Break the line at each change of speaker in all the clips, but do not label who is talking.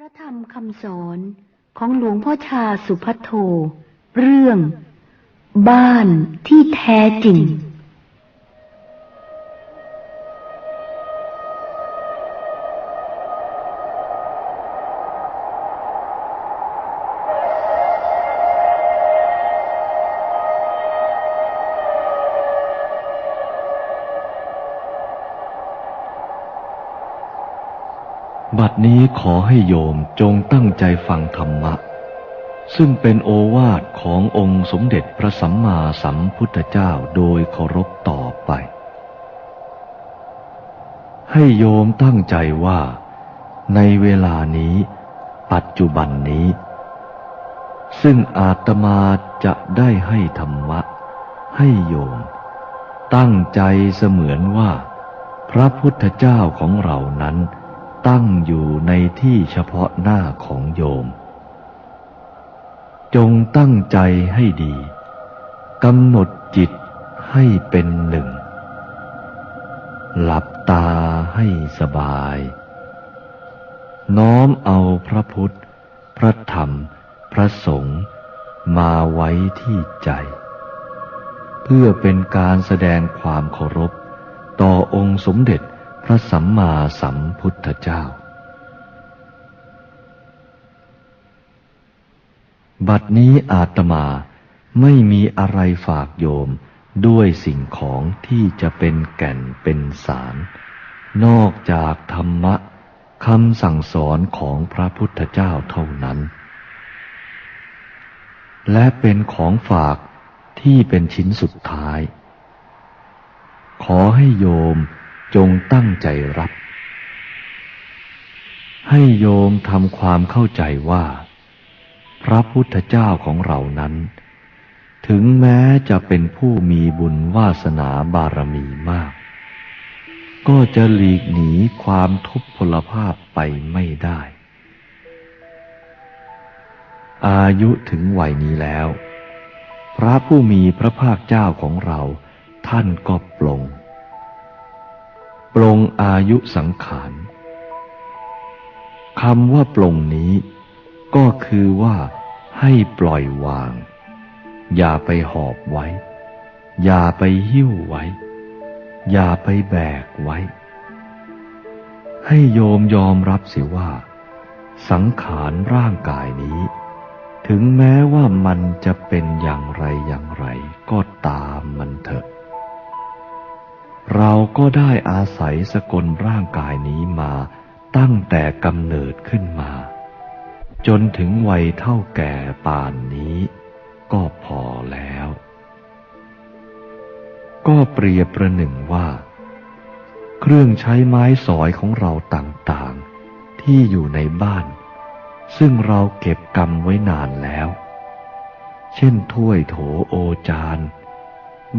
พระธรรมคำสอนของหลวงพ่อชาสุพัทโท เรื่อง บ้านที่แท้จริง
นี้ขอให้โยมจงตั้งใจฟังธรรมะ ซึ่งเป็นโอวาทขององค์สมเด็จพระสัมมาสัมพุทธเจ้าโดยเคารพต่อไป ให้โยมตั้งใจว่า ในเวลานี้ ปัจจุบันนี้ ซึ่งอาตมาจะได้ให้ธรรมะ ให้โยม ตั้งใจเสมือนว่า พระพุทธเจ้าของเรานั้น ตั้งอยู่ในที่เฉพาะหน้าของโยม จงตั้งใจให้ดีกำหนดจิตให้เป็นหนึ่ง หลับตาให้สบาย น้อมเอาพระพุทธ พระธรรม พระสงฆ์มาไว้ที่ใจ เพื่อเป็นการแสดงความเคารพ ต่อองค์สมเด็จ พระสัมมาสัมพุทธเจ้า บัดนี้อาตมาไม่มีอะไรฝากโยมด้วยสิ่งของที่จะเป็นแก่นเป็นสาร นอกจากธรรมะคำสั่งสอนของพระพุทธเจ้าเท่านั้น และเป็นของฝากที่เป็นชิ้นสุดท้าย ขอให้โยม จงตั้งใจรับ ให้โยมทำความเข้าใจว่า พระพุทธเจ้าของเรานั้น ถึงแม้จะเป็นผู้มีบุญวาสนาบารมีมาก ก็จะหลีกหนีความทุพพลภาพไปไม่ได้ อายุถึงวัยนี้แล้ว พระผู้มีพระภาคเจ้าของเราท่านก็ปลง ปลงอายุสังขารคำว่าปลงนี้ ก็คือว่าให้ปล่อยวาง อย่าไปหอบไว้ อย่าไปหิ้วไว้ อย่าไปแบกไว้ ให้โยมยอมรับเสียว่า สังขารร่างกายนี้ ถึงแม้ว่ามันจะเป็นอย่างไรอย่างไรก็ตามมันเถอะ เราก็ได้อาศัยสกลร่างกายนี้มาตั้งแต่กำเนิดขึ้นมา จนถึงวัยเท่าแก่ป่านนี้ ก็พอแล้ว ก็เปรียบประหนึ่งว่า เครื่องใช้ไม้สอยของเราต่างๆ ที่อยู่ในบ้าน ซึ่งเราเก็บกรรมไว้นานแล้ว เช่นถ้วยโถโอจาน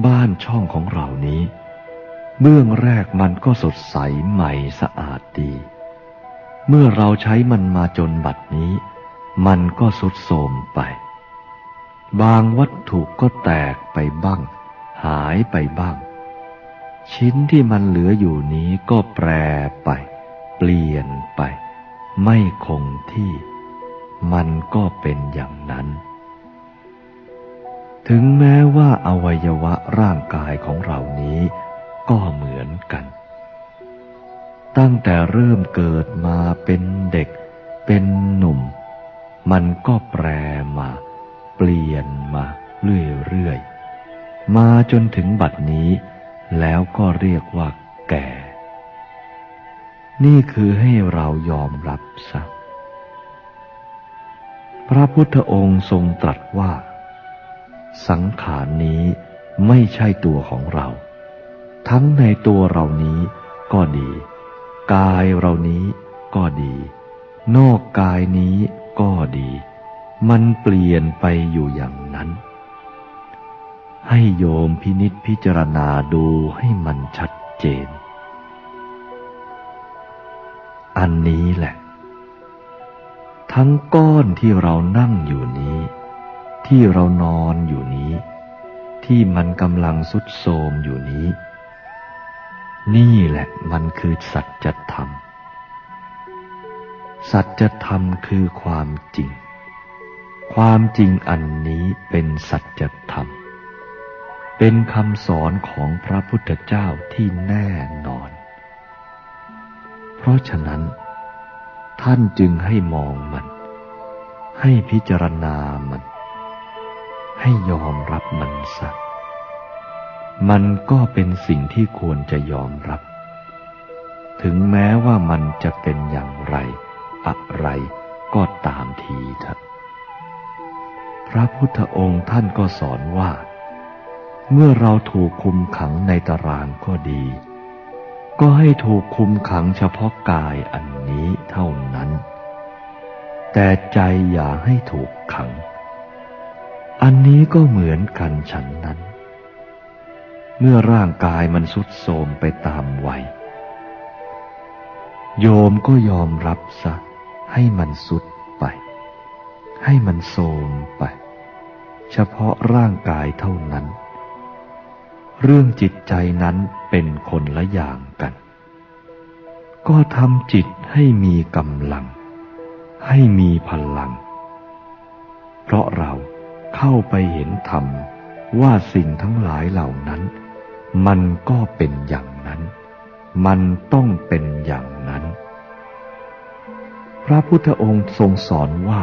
บ้านช่องของเรานี้ เบื้องแรกมันก็สดใสใหม่สะอาดดี เมื่อเราใช้มันมาจนบัดนี้ มันก็สุดโทรมไป บางวัตถุก็แตกไปบ้าง หายไปบ้าง ชิ้นที่มันเหลืออยู่นี้ก็แปรไป เปลี่ยนไป ไม่คงที่ มันก็เป็นอย่างนั้น ถึงแม้ว่าอวัยวะร่างกายของเรานี้ ก็เหมือนกัน ตั้งแต่เริ่มเกิดมาเป็นเด็ก เป็นหนุ่ม มันก็แปรมา เปลี่ยนมาเรื่อยๆ มาจนถึงบัดนี้ แล้วก็เรียกว่าแก่ นี่คือให้เรายอมรับซะพระพุทธองค์ทรงตรัสว่า สังขารนี้ไม่ใช่ตัวของเรา ทั้งในตัวเรานี้ก็ดี กายเรานี้ก็ดี นอกกายนี้ก็ดี มันเปลี่ยนไปอยู่อย่างนั้น ให้โยมพินิษพิจารณาดูให้มันชัดเจน อันนี้แหละ ทั้งก้อนที่เรานั่งอยู่นี้ ที่เรานอนอยู่นี้ ที่มันกำลังสุดโทมอยู่นี้ นี่แหละมันคือสัจธรรม สัจธรรมคือความจริง ความจริงอันนี้เป็นสัจธรรม เป็นคำสอนของพระพุทธเจ้าที่แน่นอน เพราะฉะนั้น ท่านจึงให้มองมัน ให้พิจารณามัน ให้ยอมรับมันสัก มันก็เป็นสิ่งที่ควรจะยอมรับ ถึงแม้ว่ามันจะเป็นอย่างไร อะไรก็ตามทีเถอะ พระพุทธองค์ท่านก็สอนว่า เมื่อเราถูกคุมขังในตารางก็ดี ก็ให้ถูกคุมขังเฉพาะกายอันนี้เท่านั้น แต่ใจอย่าให้ถูกขัง อันนี้ก็เหมือนกันฉันนั้น เมื่อร่างกายมันสุดโทมไปตามวัย โยมก็ยอมรับซะให้มันสุดไป ให้มันโทมไป เฉพาะร่างกายเท่านั้น เรื่องจิตใจนั้นเป็นคนละอย่างกัน ก็ทำจิตให้มีกำลัง ให้มีพลัง เพราะเราเข้าไปเห็นธรรมว่าสิ่งทั้งหลายเหล่านั้น มันก็เป็นอย่างนั้น มันต้องเป็นอย่างนั้น พระพุทธองค์ทรงสอนว่า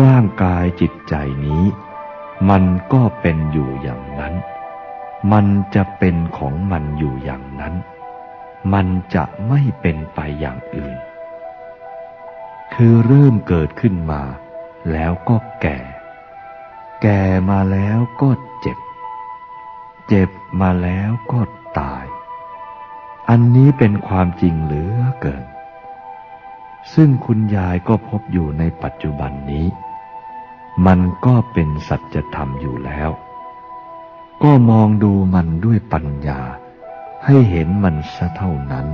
ร่างกายจิตใจนี้ มันก็เป็นอยู่อย่างนั้น มันจะเป็นของมันอยู่อย่างนั้น มันจะไม่เป็นไปอย่างอื่น คือเริ่มเกิดขึ้นมา แล้วก็แก่ แก่มาแล้วก็ เจ็บมาแล้วก็ตาย อันนี้เป็นความจริงเหลือเกิน ซึ่งคุณยายก็พบอยู่ในปัจจุบันนี้ มันก็เป็นสัจธรรมอยู่แล้ว ก็มองดูมันด้วยปัญญา ให้เห็นมันซะเท่านั้น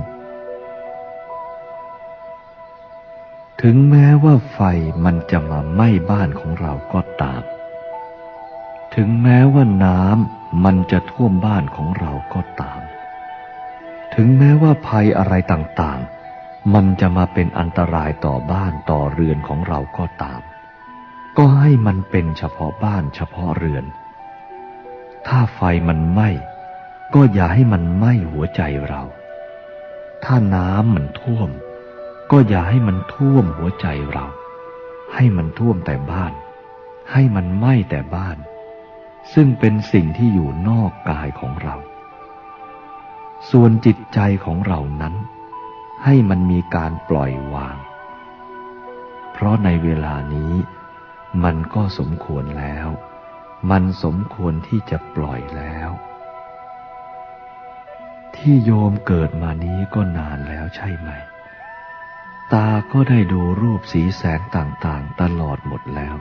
ถึงแม้ว่าไฟมันจะมาไหม้บ้านของเราก็ตาม ถึงแม้ว่าน้ำ มันจะท่วมบ้านของเราก็ตาม ถึงแม้ว่าภัยอะไรต่างๆ มันจะมาเป็นอันตรายต่อบ้านต่อเรือนของเราก็ตาม ก็ให้มันเป็นเฉพาะบ้านเฉพาะเรือน ถ้าไฟมันไหม้ก็อย่าให้มันไหม้หัวใจเรา ถ้าน้ำมันท่วม ก็อย่าให้มันท่วมหัวใจเรา ให้มันท่วมแต่บ้าน ให้มันไหม้แต่บ้าน ซึ่งเป็นสิ่งที่อยู่นอกกายของเรา ส่วนจิตใจของเรานั้น ให้มันมีการปล่อยวาง เพราะในเวลานี้มันก็สมควรแล้ว มันสมควรที่จะปล่อยแล้ว ที่โยมเกิดมานี้ก็นานแล้วใช่ไหม ตาก็ได้ดูรูปสีแสงต่างๆ ตลอดหมดแล้ว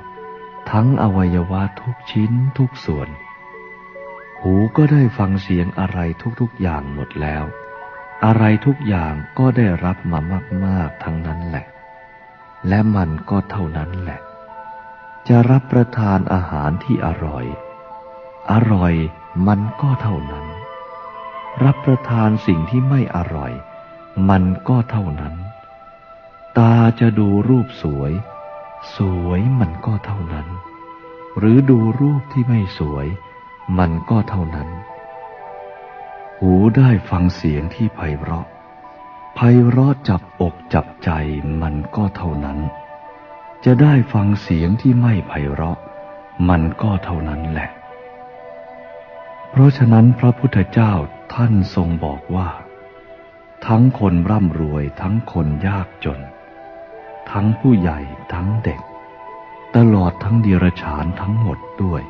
ทั้งอวัยวะทุกชิ้นทุกส่วน หูก็ได้ฟังเสียงอะไรทุกๆอย่างหมดแล้ว อะไรทุกอย่างก็ได้รับมามากๆทั้งนั้นแหละ และมันก็เท่านั้นแหละ จะรับประทานอาหารที่อร่อย อร่อยมันก็เท่านั้น รับประทานสิ่งที่ไม่อร่อย มันก็เท่านั้น ตาจะดูรูปสวย สวยมันก็เท่านั้น หรือดูรูปที่ไม่สวย มันก็เท่านั้น หูได้ฟังเสียงที่ไพเราะไพเราะจับอกจับใจมันก็เท่านั้น จะได้ฟังเสียงที่ไม่ไพเราะ มันก็เท่านั้นแหละ เพราะฉะนั้นพระพุทธเจ้าท่านทรงบอกว่า ทั้งคนร่ำรวยทั้งคนยากจน ทั้งผู้ใหญ่ทั้งเด็ก ตลอดทั้งเดียรฉานทั้งหมดด้วย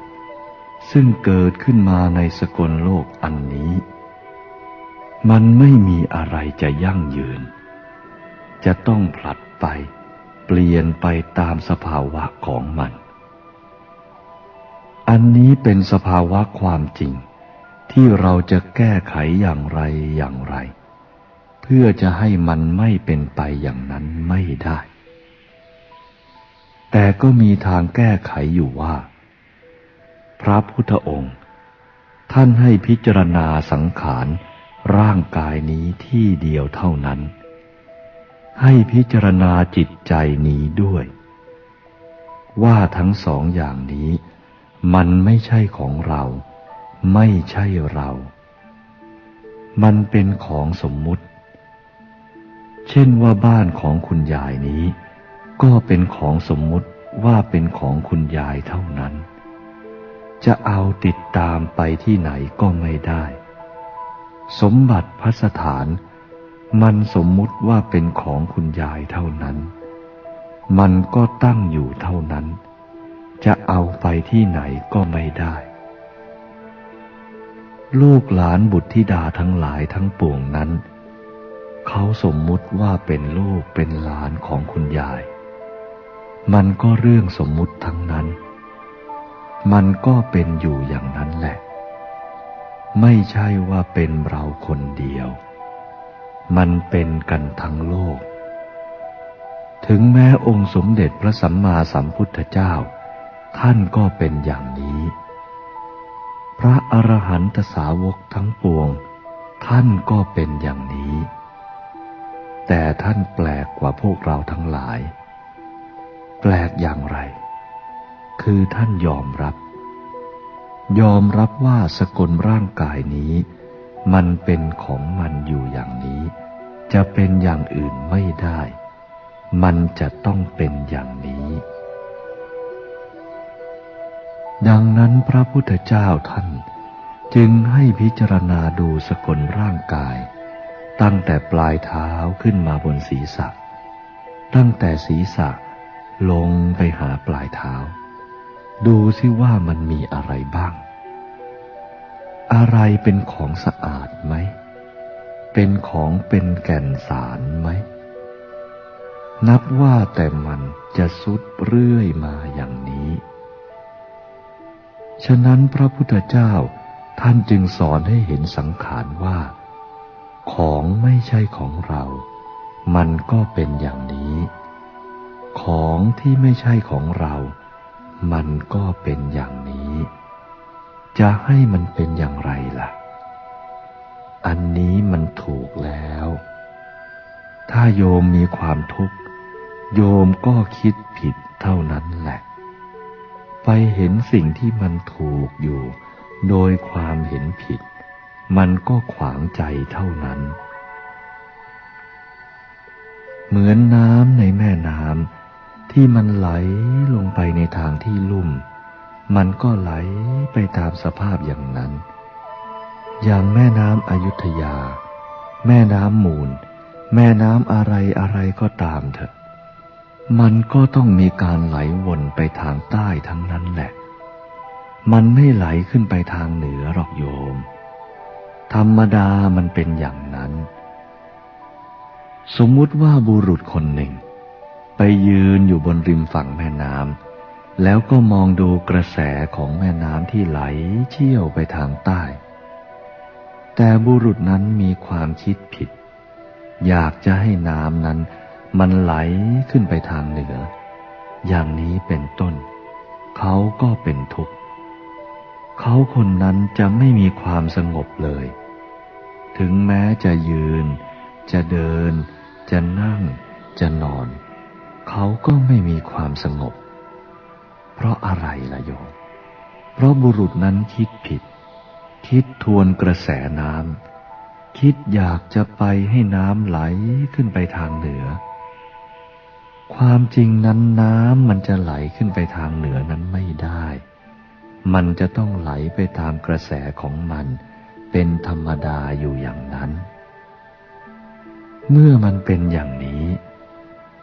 ซึ่งเกิดขึ้นมาในสกลโลกอันนี้ มันไม่มีอะไรจะยั่งยืน จะต้องผลัดไป เปลี่ยนไปตามสภาวะของมัน อันนี้เป็นสภาวะความจริง ที่เราจะแก้ไขอย่างไรอย่างไร เพื่อจะให้มันไม่เป็นไปอย่างนั้นไม่ได้ แต่ก็มีทางแก้ไขอยู่ว่า พระพุทธองค์ ท่านให้พิจารณาสังขารร่างกายนี้ที่เดียวเท่านั้น ให้พิจารณาจิตใจนี้ด้วย ว่าทั้งสองอย่างนี้ มันไม่ใช่ของเรา ไม่ใช่เรา มันเป็นของสมมุติ เช่นว่าบ้านของคุณยายนี้ ก็เป็นของสมมุติว่าเป็นของคุณยายเท่านั้น จะเอาติดตามไปที่ไหนก็ไม่ได้ สมบัติพัสถาน มันสมมุติว่าเป็นของคุณยายเท่านั้น มันก็ตั้งอยู่เท่านั้น จะเอาไปที่ไหนก็ไม่ได้ ลูกหลานบุตรธิดาทั้งหลายทั้งปวงนั้น เขาสมมุติว่าเป็นลูกเป็นหลานของคุณยาย มันก็เรื่องสมมุติทั้งนั้น มันก็เป็นอยู่อย่างนั้นแหละ ไม่ใช่ว่าเป็นเราคนเดียว มันเป็นกันทั้งโลก ถึงแม้องค์สมเด็จพระสัมมาสัมพุทธเจ้า ท่านก็เป็นอย่างนี้ พระอรหันตสาวกทั้งปวง ท่านก็เป็นอย่างนี้ แต่ท่านแปลกกว่าพวกเราทั้งหลาย แปลกอย่างไร คือท่านยอมรับ ยอมรับว่าสกลร่างกายนี้ มันเป็นของมันอยู่อย่างนี้ จะเป็นอย่างอื่นไม่ได้ มันจะต้องเป็นอย่างนี้ ดังนั้นพระพุทธเจ้าท่านจึงให้พิจารณาดูสกลร่างกาย ตั้งแต่ปลายเท้าขึ้นมาบนศีรษะ ตั้งแต่ศีรษะ ลงไปหาปลายเท้า ดูซิว่ามันมีอะไรบ้าง อะไรเป็นของสะอาดไหม เป็นของเป็นแก่นสารไหม นับว่าแต่มันจะสุดเรื่อยมาอย่างนี้ ฉะนั้นพระพุทธเจ้าท่านจึงสอนให้เห็นสังขารว่า ของไม่ใช่ของเรา มันก็เป็นอย่างนี้ ของที่ไม่ใช่ของเรา มันก็เป็นอย่างนี้ จะให้มันเป็นอย่างไรล่ะ อันนี้มันถูกแล้ว ถ้าโยมมีความทุกข์ โยมก็คิดผิดเท่านั้นแหละ ไปเห็นสิ่งที่มันถูกอยู่ โดยความเห็นผิด มันก็ขวางใจเท่านั้นเหมือนน้ำในแม่น้ำ ที่มันไหลลงไปในทางที่ลุ่ม มันก็ไหลไปตามสภาพอย่างนั้น อย่างแม่น้ำอยุธยา แม่น้ำมูล แม่น้ำอะไรอะไรก็ตามเถอะ มันก็ต้องมีการไหลวนไปทางใต้ทั้งนั้นแหละ มันไม่ไหลขึ้นไปทางเหนือหรอกโยม ธรรมดามันเป็นอย่างนั้น สมมุติว่าบุรุษคนหนึ่ง ไปยืนอยู่บนริมฝั่งแม่น้ำแล้วก็มองดูกระแสของแม่น้ำที่ไหลเชี่ยวไปทางใต้ แต่บุรุษนั้นมีความคิดผิด อยากจะให้น้ำนั้น มันไหลขึ้นไปทางเหนือ อย่างนี้เป็นต้น เขาก็เป็นทุกข์เขาคนนั้นจะไม่มีความสงบเลย ถึงแม้จะยืน จะเดิน จะนั่ง จะนอน เขาก็ไม่มีความสงบ เพราะอะไรล่ะโยม เพราะบุรุษนั้นคิดผิด คิดทวนกระแสน้ำ คิดอยากจะไปให้น้ำไหลขึ้นไปทางเหนือ ความจริงนั้นน้ำมันจะไหลขึ้นไปทางเหนือนั้นไม่ได้ มันจะต้องไหลไปตามกระแสของมัน เป็นธรรมดาอยู่อย่างนั้น เมื่อมันเป็นอย่างนี้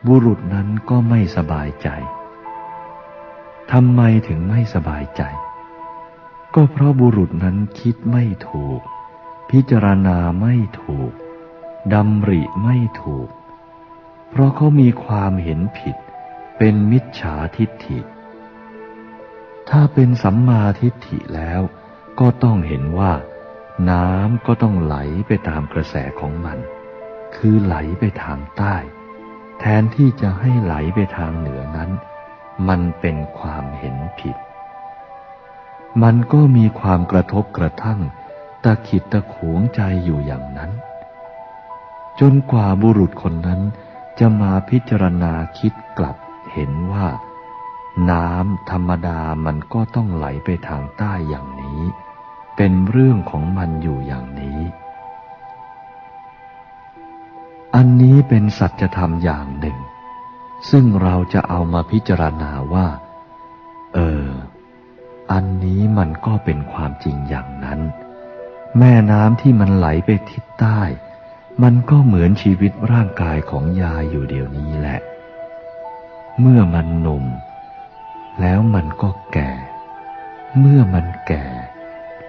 บุรุษนั้นก็ไม่สบายใจ ทำไมถึงไม่สบายใจ ก็เพราะบุรุษนั้นคิดไม่ถูก พิจารณาไม่ถูกดำริไม่ถูก เพราะเขามีความเห็นผิด เป็นมิจฉาทิฏฐิ ถ้าเป็นสัมมาทิฏฐิแล้วก็ต้องเห็นว่า น้ำก็ต้องไหลไปตามกระแสของมัน คือไหลไปทางใต้ แทนที่จะให้ไหลไปทางเหนือนั้น มันเป็นความเห็นผิด มันก็มีความกระทบกระทั่งตะขิดตะขวงใจอยู่อย่างนั้น จนกว่าบุรุษคนนั้นจะมาพิจารณาคิดกลับเห็นว่า น้ำธรรมดามันก็ต้องไหลไปทางใต้อย่างนี้ เป็นเรื่องของมันอยู่อย่างนี้ อันนี้เป็นสัจธรรมอย่างหนึ่ง ซึ่งเราจะเอามาพิจารณาว่า เออ อันนี้มันก็เป็นความจริงอย่างนั้น แม่น้ำที่มันไหลไปทิศใต้ มันก็เหมือนชีวิตร่างกายของยายอยู่เดี๋ยวนี้แหละ เมื่อมันหนุ่ม แล้วมันก็แก่ เมื่อมันแก่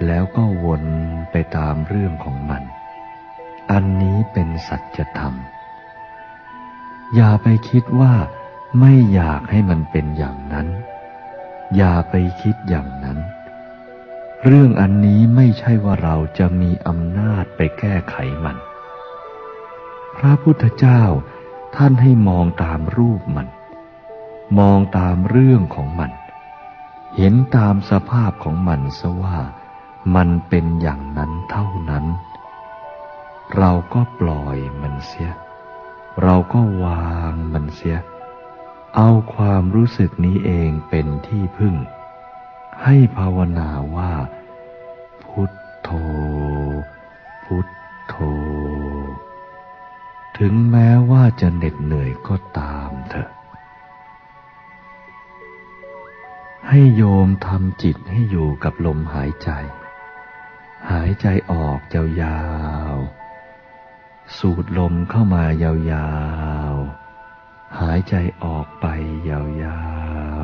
แล้วก็วนไปตามเรื่องของมัน อันนี้เป็นสัจธรรม อย่าไปคิดว่าไม่อยากให้มันเป็นอย่างนั้น อย่าไปคิดอย่างนั้น เรื่องอันนี้ไม่ใช่ว่าเราจะมีอำนาจไปแก้ไขมัน พระพุทธเจ้าท่านให้มองตามรูปมัน มองตามเรื่องของมัน เห็นตามสภาพของมันซะว่ามันเป็นอย่างนั้นเท่านั้น เราก็ปล่อยมันเสีย เราก็วางมันเสีย เอาความรู้สึกนี้เองเป็นที่พึ่ง ให้ภาวนาว่า พุทโธ พุทโธ ถึงแม้ว่าจะเหน็ดเหนื่อยก็ตามเถอะ ให้โยมทำจิตให้อยู่กับลมหายใจหายใจออกยาวๆ สูดลมเข้ามายาวๆ หายใจออกไปยา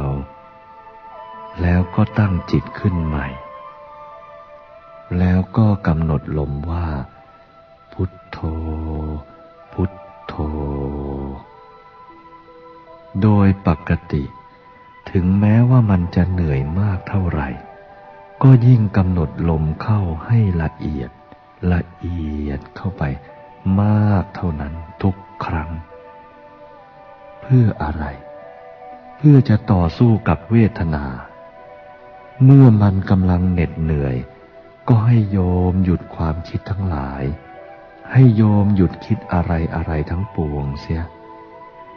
วๆ แล้วก็ตั้งจิตขึ้นใหม่ แล้วก็กำหนดลมว่า พุทโธ พุทโธ โดยปกติ ถึงแม้ว่ามันจะเหนื่อยมากเท่าไหร่ ก็ยิ่งกำหนดลมเข้าให้ละเอียดละเอียดเข้าไป มากเท่านั้นทุกครั้ง เพื่ออะไร เพื่อจะต่อสู้กับเวทนา เมื่อมันกำลังเหน็ดเหนื่อย ก็ให้โยมหยุดความคิดทั้งหลาย ให้โยมหยุดคิดอะไรอะไรทั้งปวงเสีย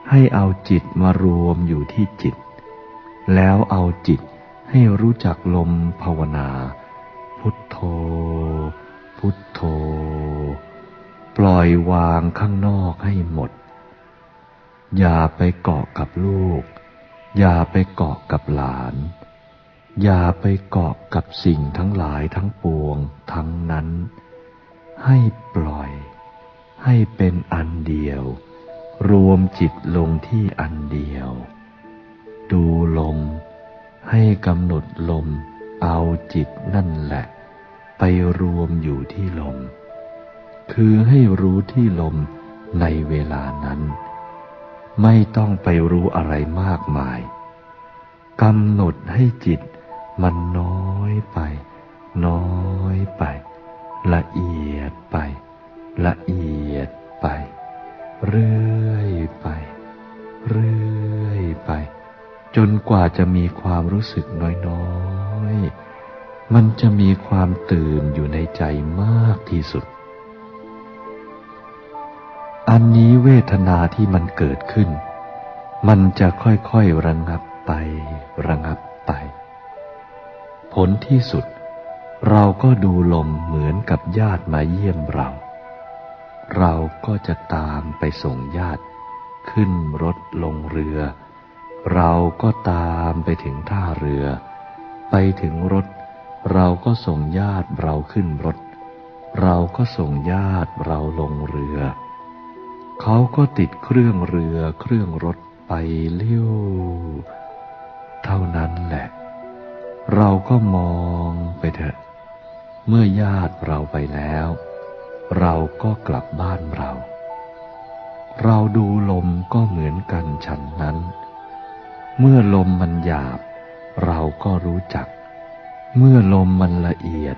ให้เอาจิตมารวมอยู่ที่จิต แล้วเอาจิตให้รู้จักลมภาวนา พุทโธ พุทโธ ปล่อยวางข้างนอกให้หมด อย่าไปเกาะกับลูก อย่าไปเกาะกับหลาน อย่าไปเกาะกับสิ่งทั้งหลายทั้งปวงทั้งนั้น ให้ปล่อย ให้เป็นอันเดียว รวมจิตลงที่อันเดียว ดูลม ให้กำหนดลม เอาจิตนั่นแหละ ไปรวมอยู่ที่ลม คือให้รู้ที่ลมในเวลานั้น ไม่ต้องไปรู้อะไรมากมายกำหนดให้จิตมันน้อยไป น้อยไป ละเอียดไป ละเอียดไป เรื่อยไป เรื่อยไป จนกว่าจะมีความรู้สึกน้อยๆ มันจะมีความตื่นอยู่ในใจมากที่สุด อันนี้เวทนาที่มันเกิดขึ้น มันจะค่อยๆระงับไประงับไป ผลที่สุด เราก็ดูลมเหมือนกับญาติมาเยี่ยมเรา เราก็จะตามไปส่งญาติ ขึ้นรถลงเรือ เราก็ตามไปถึงท่าเรือ ไปถึงรถ เราก็ส่งญาติเราขึ้นรถ เราก็ส่งญาติเราลงเรือ เขาก็ติดเครื่องเรือเครื่องรถไปเลี้ยวเท่านั้นแหละ เราก็มองไปเถอะ เมื่อญาติเราไปแล้ว เราก็กลับบ้านเรา เราดูลมก็เหมือนกันฉันนั้น เมื่อลมมันหยาบ เราก็รู้จัก เมื่อลมมันละเอียด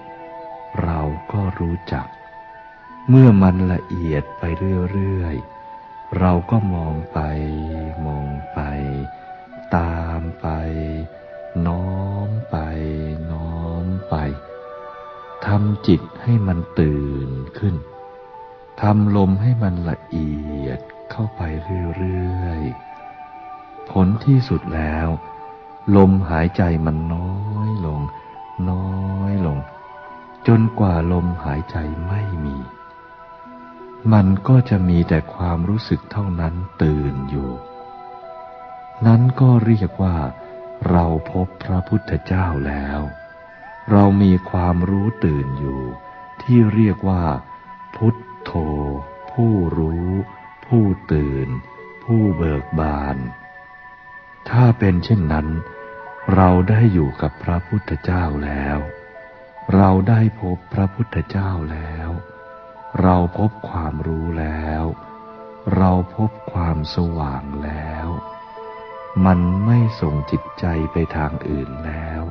เราก็รู้จัก เมื่อมันละเอียดไปเรื่อยๆ เราก็มองไป มองไป ตามไป น้อมไป น้อมไป ทำจิตให้มันตื่นขึ้น ทำลมให้มันละเอียดเข้าไปเรื่อยๆ ผลที่สุดแล้ว ลมหายใจมันน้อยลง น้อยลง จนกว่าลมหายใจไม่มี มันก็จะมีแต่ความรู้สึกเท่านั้นตื่นอยู่ นั้นก็เรียกว่า เราพบพระพุทธเจ้าแล้ว เรามีความรู้ตื่นอยู่ ที่เรียกว่า พุทโธ ผู้รู้ ผู้ตื่น ผู้เบิกบาน ถ้าเป็นเช่นนั้น เราได้อยู่กับพระพุทธเจ้าแล้ว เราได้พบพระพุทธเจ้าแล้ว เราพบความรู้แล้ว เราพบความสว่างแล้ว มันไม่ส่งจิตใจไปทางอื่นแล้ว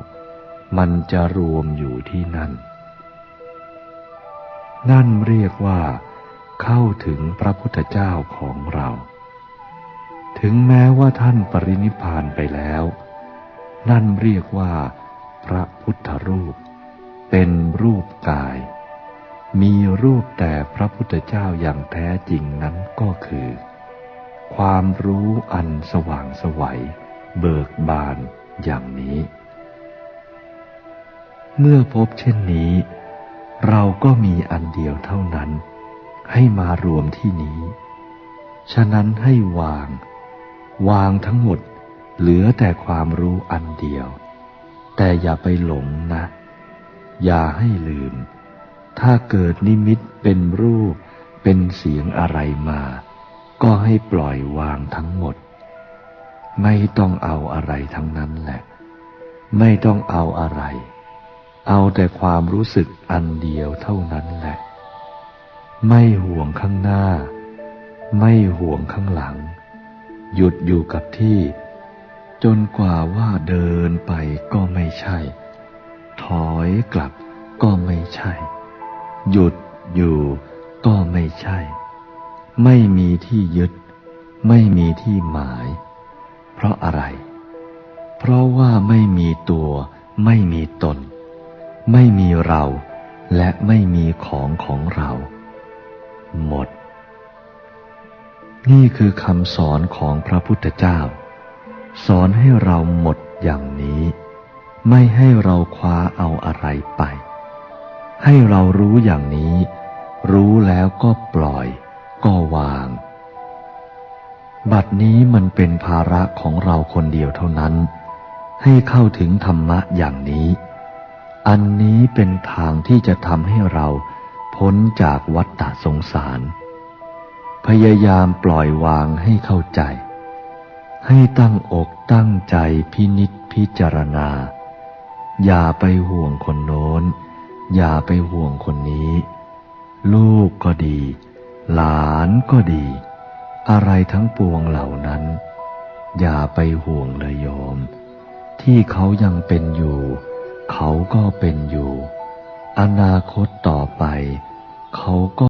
มันจะรวมอยู่ที่นั่น นั่นเรียกว่า เข้าถึงพระพุทธเจ้าของเรา ถึงแม้ว่าท่านปรินิพานไปแล้ว นั่นเรียกว่า พระพุทธรูป เป็นรูปกาย มีรูปแต่พระพุทธเจ้าอย่างแท้จริงนั้นก็คือ ความรู้อันสว่างสวัย เบิกบานอย่างนี้ เมื่อพบเช่นนี้ เราก็มีอันเดียวเท่านั้น ให้มารวมที่นี้ ฉะนั้นให้วาง วางทั้งหมดเหลือแต่ความรู้อันเดียว แต่อย่าไปหลงนะ อย่าให้ลืม ถ้าเกิดนิมิตเป็นรูป เป็นเสียงอะไรมา ก็ให้ปล่อยวางทั้งหมด ไม่ต้องเอาอะไรทั้งนั้นแหละ ไม่ต้องเอาอะไร เอาแต่ความรู้สึกอันเดียวเท่านั้นแหละ ไม่ห่วงข้างหน้า ไม่ห่วงข้างหลัง หยุดอยู่กับที่จนกว่าว่าเดินไปก็ไม่ใช่ ถอยกลับก็ไม่ใช่ หยุดอยู่ก็ไม่ใช่ ไม่มีที่ยึด ไม่มีที่หมาย เพราะอะไร เพราะว่าไม่มีตัว ไม่มีตน ไม่มีเราและไม่มีของของเรา หมด นี่คือคำสอนของพระพุทธเจ้า สอนให้เราหมดอย่างนี้ ไม่ให้เราคว้าเอาอะไรไป ให้เรารู้อย่างนี้ รู้แล้วก็ปล่อย ก็วาง บัดนี้มันเป็นภาระของเราคนเดียวเท่านั้น ให้เข้าถึงธรรมะอย่างนี้ อันนี้เป็นทางที่จะทำให้เราพ้นจากวัฏฏะสงสาร พยายามปล่อยวางให้เข้าใจ ให้ตั้งอกตั้งใจพินิจพิจารณา อย่าไปห่วงคนโน้น อย่าไปห่วงคนนี้ ลูกก็ดี หลานก็ดี อะไรทั้งปวงเหล่านั้น อย่าไปห่วงเลยโยม ที่เขายังเป็นอยู่ เขาก็เป็นอยู่ อนาคตต่อไป เขาก็